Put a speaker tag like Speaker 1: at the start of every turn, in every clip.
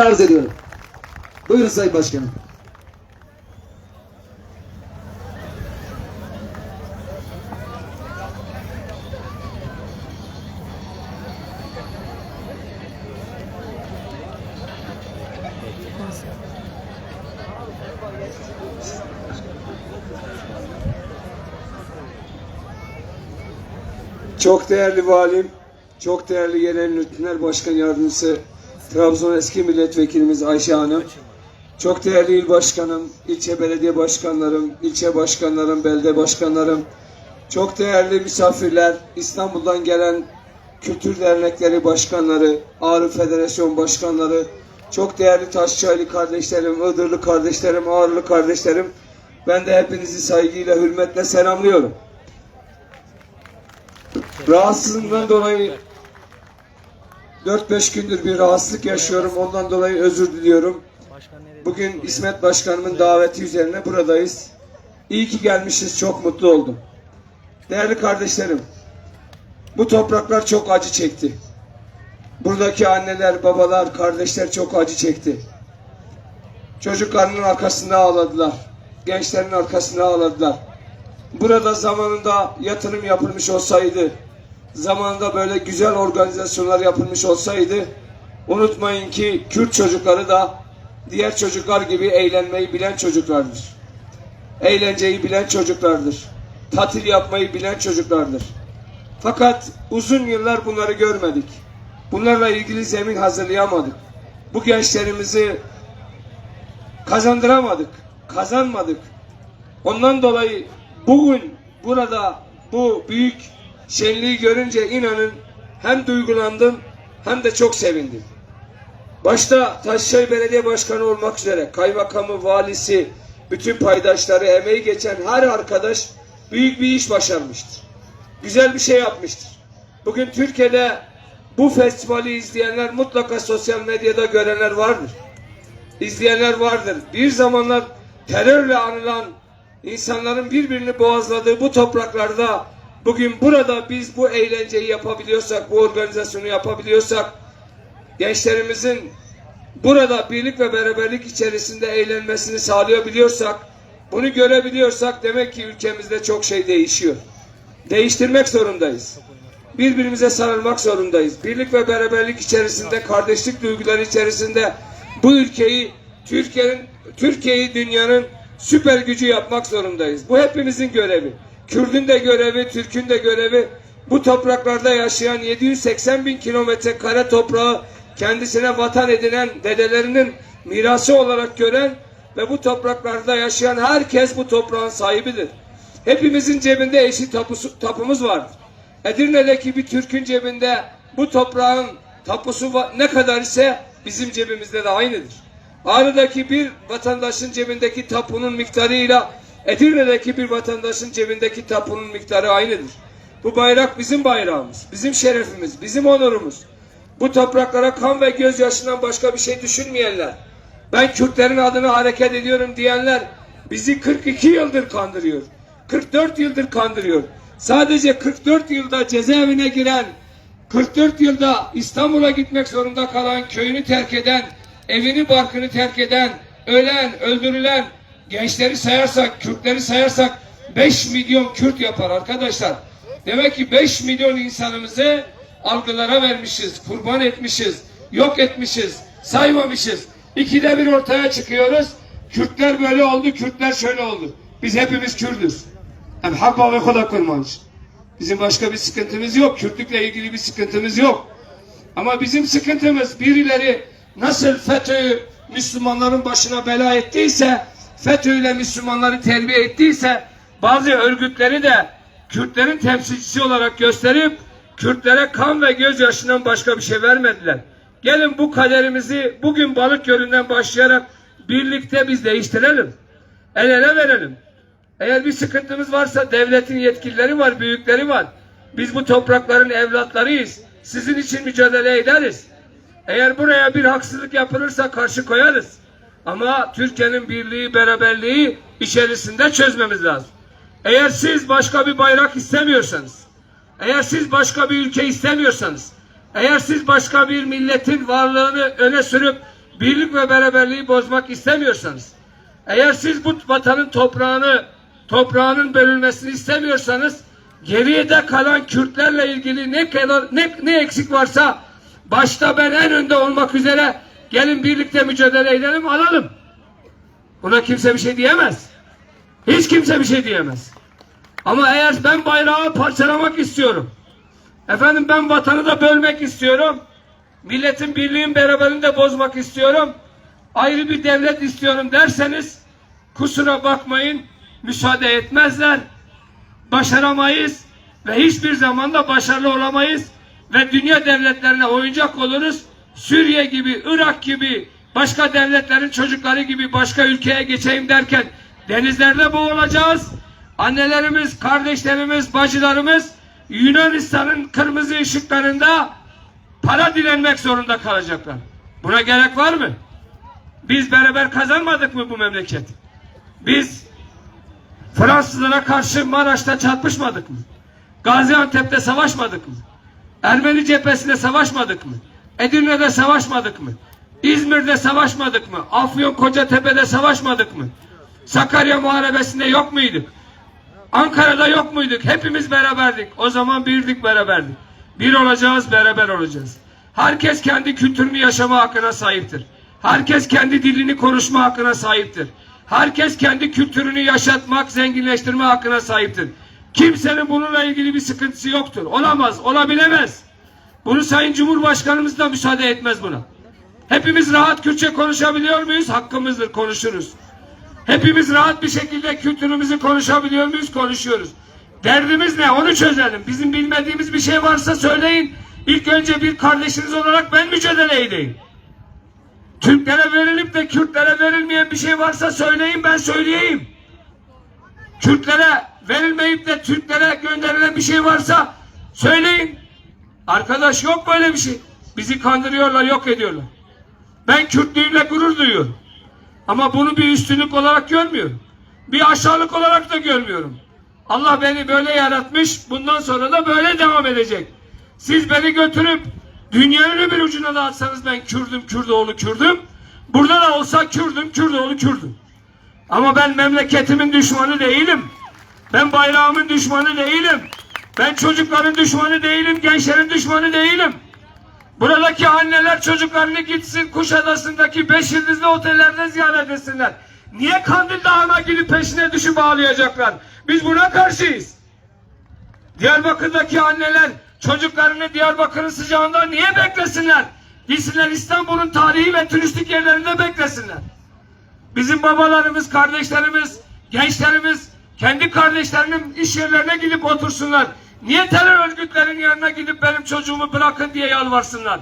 Speaker 1: arz ediyorum. Buyurun Sayın Başkanım.
Speaker 2: Çok değerli valim, çok değerli genel yönetimler başkan yardımcısı, Trabzon eski milletvekilimiz Ayşe Hanım, çok değerli il başkanım, ilçe belediye başkanlarım, ilçe başkanlarım, belde başkanlarım, çok değerli misafirler, İstanbul'dan gelen kültür dernekleri başkanları, Ağrı Federasyon başkanları, çok değerli Taşçaylı kardeşlerim, Iğdırlı kardeşlerim, Ağrılı kardeşlerim, ben de hepinizi saygıyla, hürmetle selamlıyorum. Rahatsızlığımdan dolayı 4-5 gündür bir rahatsızlık yaşıyorum. Ondan dolayı özür diliyorum. Bugün İsmet Başkanımın daveti üzerine buradayız. İyi ki gelmişiz. Çok mutlu oldum. Değerli kardeşlerim, bu topraklar çok acı çekti. Buradaki anneler, babalar, kardeşler çok acı çekti. Çocuklarının arkasında ağladılar. Gençlerin arkasında ağladılar. Burada zamanında yatırım yapılmış olsaydı, zamanında böyle güzel organizasyonlar yapılmış olsaydı, unutmayın ki Kürt çocukları da diğer çocuklar gibi eğlenmeyi bilen çocuklardır. Eğlenceyi bilen çocuklardır. Tatil yapmayı bilen çocuklardır. Fakat uzun yıllar bunları görmedik. Bunlarla ilgili zemin hazırlayamadık. Bu gençlerimizi kazandıramadık, kazanmadık. Ondan dolayı bugün burada bu büyük şenliği görünce inanın hem duygulandım hem de çok sevindim. Başta Taşçay Belediye Başkanı olmak üzere kaymakamı, valisi, bütün paydaşları, emeği geçen her arkadaş büyük bir iş başarmıştır. Güzel bir şey yapmıştır. Bugün Türkiye'de bu festivali izleyenler mutlaka sosyal medyada görenler vardır. İzleyenler vardır. Bir zamanlar terörle anılan insanların birbirini boğazladığı bu topraklarda bugün burada biz bu eğlenceyi yapabiliyorsak, bu organizasyonu yapabiliyorsak, gençlerimizin burada birlik ve beraberlik içerisinde eğlenmesini sağlayabiliyorsak, bunu görebiliyorsak demek ki ülkemizde çok şey değişiyor. Değiştirmek zorundayız. Birbirimize sarılmak zorundayız. Birlik ve beraberlik içerisinde, kardeşlik duyguları içerisinde bu ülkeyi Türkiye'nin Türkiye'yi dünyanın süper gücü yapmak zorundayız. Bu hepimizin görevi. Kürdün de görevi, Türk'ün de görevi. Bu topraklarda yaşayan 780 bin kilometre kare toprağı kendisine vatan edinen dedelerinin mirası olarak gören ve bu topraklarda yaşayan herkes bu toprağın sahibidir. Hepimizin cebinde eşit tapusu, tapumuz vardır. Edirne'deki bir Türk'ün cebinde bu toprağın tapusu ne kadar ise bizim cebimizde de aynıdır. Ağrı'daki bir vatandaşın cebindeki tapunun miktarıyla Edirne'deki bir vatandaşın cebindeki tapunun miktarı aynıdır. Bu bayrak bizim bayrağımız, bizim şerefimiz, bizim onurumuz. Bu topraklara kan ve gözyaşından başka bir şey düşünmeyenler, ben Kürtlerin adına hareket ediyorum diyenler bizi 42 yıldır kandırıyor. 44 yıldır kandırıyor. Sadece 44 yılda cezaevine giren 44 yılda İstanbul'a gitmek zorunda kalan, köyünü terk eden, evini barkını terk eden, ölen, öldürülen gençleri sayarsak, Kürtleri sayarsak 5 milyon Kürt yapar arkadaşlar. Demek ki 5 milyon insanımızı algılara vermişiz, kurban etmişiz, yok etmişiz, saymamışız. İkide bir ortaya çıkıyoruz. Kürtler böyle oldu, Kürtler şöyle oldu. Biz hepimiz Kürdüz. Hem Habba ve Koda kurmanç. Bizim başka bir sıkıntımız yok. Kürtlükle ilgili bir sıkıntımız yok. Ama bizim sıkıntımız birileri nasıl FETÖ'yü Müslümanların başına bela ettiyse, FETÖ'yle Müslümanları terbiye ettiyse, bazı örgütleri de Kürtlerin temsilcisi olarak gösterip, Kürtlere kan ve gözyaşından başka bir şey vermediler. Gelin bu kaderimizi bugün balık gölünden başlayarak birlikte biz değiştirelim. El ele verelim. Eğer bir sıkıntımız varsa devletin yetkilileri var, büyükleri var. Biz bu toprakların evlatlarıyız. Sizin için mücadele ederiz. Eğer buraya bir haksızlık yapılırsa karşı koyarız. Ama Türkiye'nin birliği, beraberliği içerisinde çözmemiz lazım. Eğer siz başka bir bayrak istemiyorsanız, eğer siz başka bir ülke istemiyorsanız, eğer siz başka bir milletin varlığını öne sürüp birlik ve beraberliği bozmak istemiyorsanız, eğer siz bu vatanın toprağını, toprağının bölünmesini istemiyorsanız, geriye de kalan Kürtlerle ilgili ne kadar ne, ne eksik varsa başta ben en önde olmak üzere gelin birlikte mücadele edelim alalım. Buna kimse bir şey diyemez. Hiç kimse bir şey diyemez. Ama eğer ben bayrağı parçalamak istiyorum. Efendim ben vatanı da bölmek istiyorum. Milletin birliğin beraberini de bozmak istiyorum. Ayrı bir devlet istiyorum derseniz kusura bakmayın müsaade etmezler. Başaramayız ve hiçbir zaman da başarılı olamayız ve dünya devletlerine oyuncak oluruz. Suriye gibi, Irak gibi, başka devletlerin çocukları gibi başka ülkeye geçeyim derken denizlerde boğulacağız. Annelerimiz, kardeşlerimiz, bacılarımız Yunanistan'ın kırmızı ışıklarında para dilenmek zorunda kalacaklar. Buna gerek var mı? Biz beraber kazanmadık mı bu memleket? Biz Fransızlara karşı Maraş'ta çarpışmadık mı? Gaziantep'te savaşmadık mı? Ermeni cephesinde savaşmadık mı? Edirne'de savaşmadık mı? İzmir'de savaşmadık mı? Afyon Kocatepe'de savaşmadık mı? Sakarya Muharebesi'nde yok muyduk? Ankara'da yok muyduk? Hepimiz beraberdik. O zaman birdik beraberdik. Bir olacağız, beraber olacağız. Herkes kendi kültürünü yaşama hakkına sahiptir. Herkes kendi dilini konuşma hakkına sahiptir. Herkes kendi kültürünü yaşatmak, zenginleştirme hakkına sahiptir. Kimsenin bununla ilgili bir sıkıntısı yoktur. Olamaz, olabilemez. Bunu Sayın Cumhurbaşkanımız da müsaade etmez buna. Hepimiz rahat Kürtçe konuşabiliyor muyuz? Hakkımızdır, konuşuruz. Hepimiz rahat bir şekilde kültürümüzü konuşabiliyor muyuz? Konuşuyoruz. Derdimiz ne? Onu çözelim. Bizim bilmediğimiz bir şey varsa söyleyin. İlk önce bir kardeşiniz olarak ben mücadele edeyim. Türklere verilip de Kürtlere verilmeyen bir şey varsa söyleyin ben söyleyeyim. Kürtlere verilmeyip de Türklere gönderilen bir şey varsa söyleyin. Arkadaş yok böyle bir şey. Bizi kandırıyorlar, yok ediyorlar. Ben Kürtlüğümle gurur duyuyorum. Ama bunu bir üstünlük olarak görmüyorum. Bir aşağılık olarak da görmüyorum. Allah beni böyle yaratmış, bundan sonra da böyle devam edecek. Siz beni götürüp dünyanın öbür ucuna da atsanız ben Kürdüm, Kürdoğlu Kürdüm. Burada da olsa Kürdüm, Kürdoğlu Kürdüm. Ama ben memleketimin düşmanı değilim. Ben bayrağımın düşmanı değilim. Ben çocukların düşmanı değilim, gençlerin düşmanı değilim. Buradaki anneler çocuklarını gitsin Kuşadası'ndaki beş yıldızlı otellerde ziyaret etsinler. Niye Kandil Dağı'na gidip peşine düşüp ağlayacaklar? Biz buna karşıyız. Diyarbakır'daki anneler çocuklarını Diyarbakır'ın sıcağında niye beklesinler? Gitsinler İstanbul'un tarihi ve turistik yerlerinde beklesinler. Bizim babalarımız, kardeşlerimiz, gençlerimiz kendi kardeşlerinin iş yerlerine gidip otursunlar. Niye terör örgütlerinin yanına gidip benim çocuğumu bırakın diye yalvarsınlar?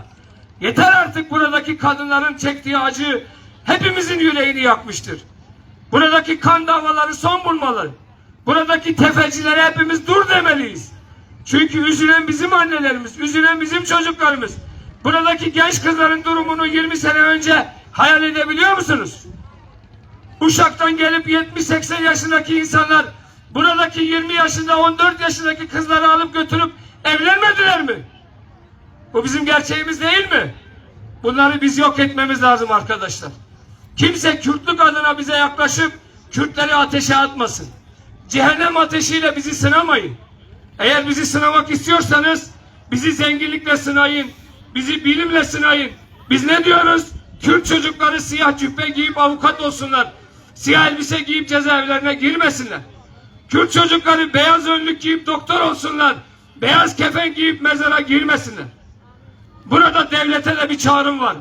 Speaker 2: Yeter artık buradaki kadınların çektiği acı hepimizin yüreğini yakmıştır. Buradaki kan davaları son bulmalı. Buradaki tefecilere hepimiz dur demeliyiz. Çünkü üzülen bizim annelerimiz, üzülen bizim çocuklarımız. Buradaki genç kızların durumunu 20 sene önce hayal edebiliyor musunuz? Uşak'tan gelip 70-80 yaşındaki insanlar buradaki 20 yaşında 14 yaşındaki kızları alıp götürüp evlenmediler mi? Bu bizim gerçeğimiz değil mi? Bunları biz yok etmemiz lazım arkadaşlar. Kimse Kürtlük adına bize yaklaşıp Kürtleri ateşe atmasın. Cehennem ateşiyle bizi sınamayın. Eğer bizi sınamak istiyorsanız bizi zenginlikle sınayın. Bizi bilimle sınayın. Biz ne diyoruz? Kürt çocukları siyah cübbe giyip avukat olsunlar. Siyah elbise giyip cezaevlerine girmesinler. Kürt çocukları beyaz önlük giyip doktor olsunlar. Beyaz kefen giyip mezara girmesinler. Burada devlete de bir çağrım var.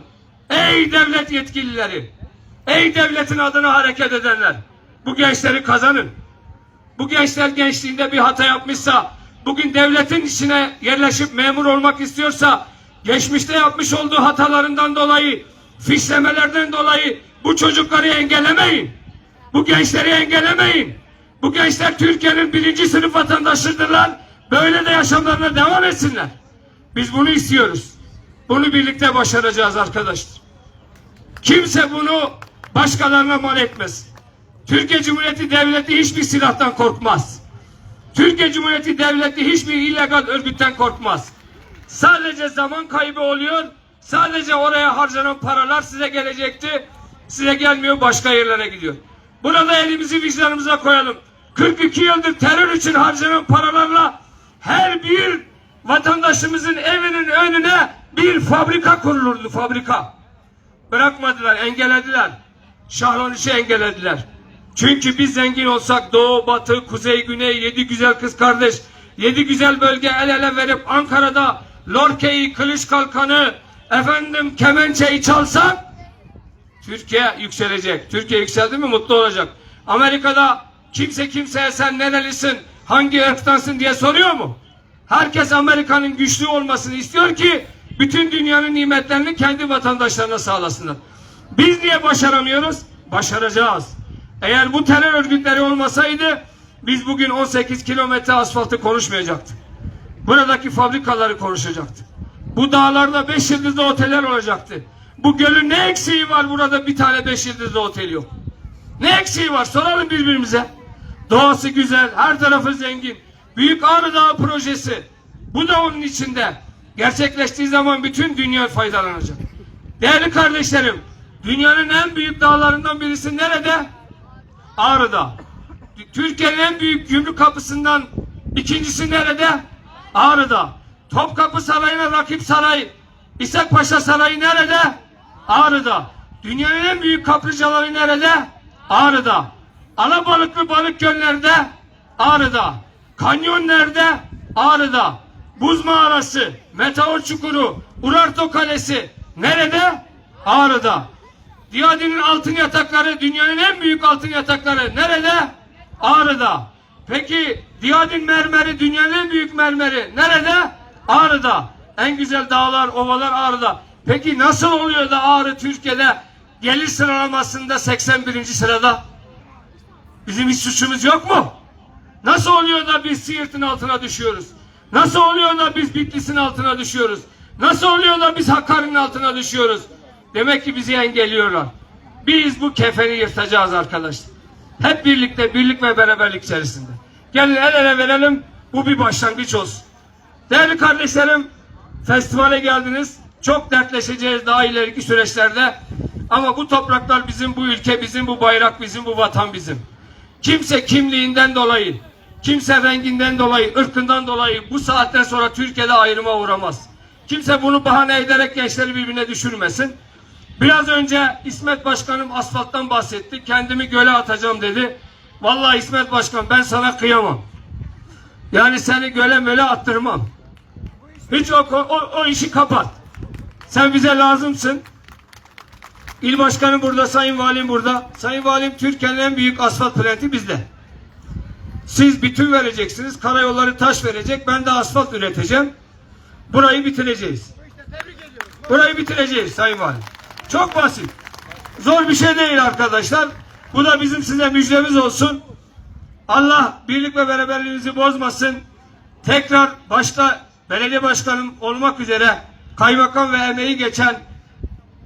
Speaker 2: Ey devlet yetkilileri! Ey devletin adına hareket edenler! Bu gençleri kazanın. Bu gençler gençliğinde bir hata yapmışsa, bugün devletin içine yerleşip memur olmak istiyorsa, geçmişte yapmış olduğu hatalarından dolayı, fişlemelerden dolayı bu çocukları engellemeyin. Bu gençleri engellemeyin. Bu gençler Türkiye'nin birinci sınıf vatandaşıdırlar. Böyle de yaşamlarına devam etsinler. Biz bunu istiyoruz. Bunu birlikte başaracağız arkadaşlar. Kimse bunu başkalarına mal etmez. Türkiye Cumhuriyeti Devleti hiçbir silahtan korkmaz. Türkiye Cumhuriyeti Devleti hiçbir illegal örgütten korkmaz. Sadece zaman kaybı oluyor. Sadece oraya harcanan paralar size gelecekti. Size gelmiyor başka yerlere gidiyor. Burada elimizi vicdanımıza koyalım. 42 yıldır terör için harcanan paralarla her bir vatandaşımızın evinin önüne bir fabrika kurulurdu fabrika. Bırakmadılar, engellediler. Şahlanışı engellediler. Çünkü biz zengin olsak doğu, batı, kuzey, güney, yedi güzel kız kardeş, yedi güzel bölge el ele verip Ankara'da Lorke'yi, Kılıç Kalkanı, efendim kemençeyi çalsak Türkiye yükselecek. Türkiye yükseldi mi mutlu olacak. Amerika'da kimse kimseye sen nerelisin, hangi ırktansın diye soruyor mu? Herkes Amerika'nın güçlü olmasını istiyor ki bütün dünyanın nimetlerini kendi vatandaşlarına sağlasınlar. Biz niye başaramıyoruz? Başaracağız. Eğer bu terör örgütleri olmasaydı biz bugün 18 kilometre asfaltı konuşmayacaktık. Buradaki fabrikaları konuşacaktık. Bu dağlarda 5 yıldızlı oteller olacaktı. Bu gölün ne eksiği var burada bir tane 5 yıldızlı otel yok. Ne eksiği var soralım birbirimize. Doğası güzel, her tarafı zengin. Büyük Ağrı Dağı projesi. Bu da onun içinde. Gerçekleştiği zaman bütün dünya faydalanacak. Değerli kardeşlerim, dünyanın en büyük dağlarından birisi nerede? Ağrı'da. Türkiye'nin en büyük gümrük kapısından ikincisi nerede? Ağrı'da. Topkapı Sarayı'na rakip saray, İshak Paşa Sarayı nerede? Ağrı'da. Dünyanın en büyük kaplıcaları nerede? Ağrı'da. Alabalıklı balık göllerde? Ağrı'da. Kanyon nerede? Ağrı'da. Buz mağarası, Meteor Çukuru, Urartu Kalesi nerede? Ağrı'da. Diyadinin altın yatakları dünyanın en büyük altın yatakları nerede? Ağrı'da. Peki Diyadin mermeri dünyanın en büyük mermeri nerede? Ağrı'da. En güzel dağlar, ovalar Ağrı'da. Peki nasıl oluyor da Ağrı Türkiye'de gelir sıralamasında 81. sırada? Bizim hiç suçumuz yok mu? Nasıl oluyor da biz Siirt'in altına düşüyoruz? Nasıl oluyor da biz Bitlis'in altına düşüyoruz? Nasıl oluyor da biz Hakkari'nin altına düşüyoruz? Demek ki bizi engelliyorlar. Biz bu kefeni yırtacağız arkadaşlar. Hep birlikte, birlik ve beraberlik içerisinde. Gelin el ele verelim, bu bir başlangıç olsun. Değerli kardeşlerim, festivale geldiniz. Çok dertleşeceğiz daha ileriki süreçlerde. Ama bu topraklar bizim, bu ülke bizim, bu bayrak bizim, bu vatan bizim. Kimse kimliğinden dolayı, kimse renginden dolayı, ırkından dolayı bu saatten sonra Türkiye'de ayrıma uğramaz. Kimse bunu bahane ederek gençleri birbirine düşürmesin. Biraz önce İsmet Başkanım asfalttan bahsetti. Kendimi göle atacağım dedi. Vallahi İsmet Başkan ben sana kıyamam. Yani seni göle möle attırmam. Hiç o, o, o işi kapat. Sen bize lazımsın. İl başkanı burada, sayın valim burada. Sayın valim Türkiye'nin en büyük asfalt plantı bizde. Siz bütün vereceksiniz, karayolları taş verecek, ben de asfalt üreteceğim. Burayı bitireceğiz. Burayı bitireceğiz sayın valim. Çok basit. Zor bir şey değil arkadaşlar. Bu da bizim size müjdemiz olsun. Allah birlik ve beraberliğinizi bozmasın. Tekrar başta belediye başkanım olmak üzere kaymakam ve emeği geçen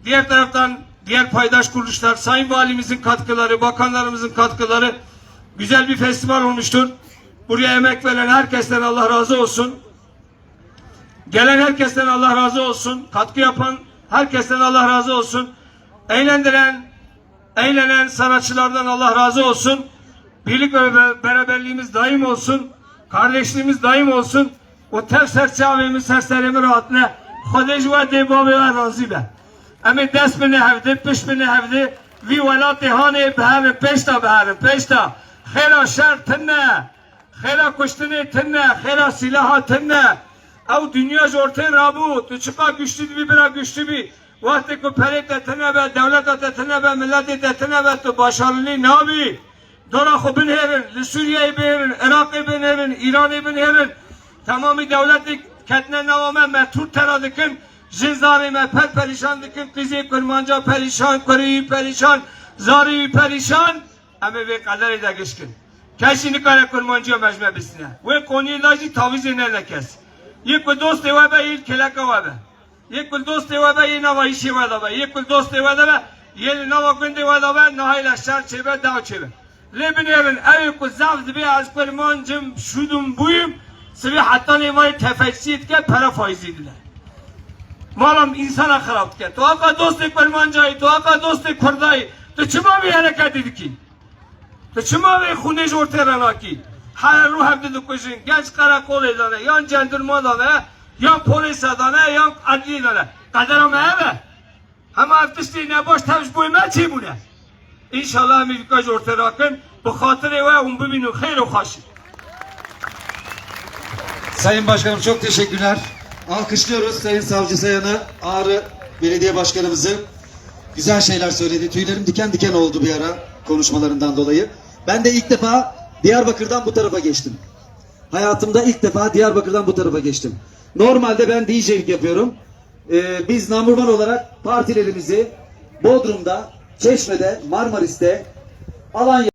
Speaker 2: diğer taraftan diğer paydaş kuruluşlar, sayın valimizin katkıları, bakanlarımızın katkıları güzel bir festival olmuştur. Buraya emek veren herkesten Allah razı olsun. Gelen herkesten Allah razı olsun. Katkı yapan herkesten Allah razı olsun. Eğlendiren, eğlenen sanatçılardan Allah razı olsun. Birlik ve be- beraberliğimiz daim olsun. Kardeşliğimiz daim olsun. O tev serçavemi serserimi rahatına Xwedê ji we dê bavê we razî be. Em ê dest bine hevdê, piş bine hevdê, vî welatê hanê biherin, pêşta biherin, pêşta. Xêra şer tinne, xêra kuştinê tinne, xêra silaha tinne. Ew dünya ji ortê rabû, tu çiqa güçlü dibî bira güçlü bî. Wextê ku perê te tune be, dewleta te tune be, milletê te tune be, tu başarılî nabî. Dora xwe binêrin, li Sûriyeyê bêrin, Iraqê binêrin, İranê binêrin. Tamamı devletlik ketne navame metur tera dikin. Jinzarê me per perişan dikin. Qizê kurmanca perişan, kurî perişan, zarî perişan. Bisine. Ve konuyu da jî tavîzê ne nekes. Yek ku dostê we be yê keleka we be. Yek ku dostê we be yê nava îşê we de be. Yek ku dostê we de be yê li nava gundê we de be nihayê leşer çêbe daw çêbe. Lê binêrin evê ku zav dibe ez kurmancım şudum buyum Sıvı hatta ne var मालम इंसाना खराब किया तो आपका दोस्त एक परमान जाए तो आपका दोस्त एक फरदाई तो चुमा भी हरकत की तो चुमा भी खूने जोड़ते रहना की her ruh evde dokuşun genç karakol edene, yan cendirma dana, yan polis edene, yan adli dana. Kaderim eve. Ama ertesliğine boş tevz koyma çi bu ne? İnşallah mülkaj ortaya rakın. Bu hatırı ve umbu binu hayru haşi.
Speaker 1: Sayın Başkanım çok teşekkürler. Alkışlıyoruz Sayın Savcı Sayan'ı, Ağrı Belediye Başkanımızı. Güzel şeyler söyledi. Tüylerim diken diken oldu bir ara konuşmalarından dolayı. Ben de ilk defa Diyarbakır'dan bu tarafa geçtim. Hayatımda ilk defa Diyarbakır'dan bu tarafa geçtim. Normalde ben DJ'lik yapıyorum. Ee, biz Namurman olarak partilerimizi Bodrum'da, Çeşme'de, Marmaris'te, Alanya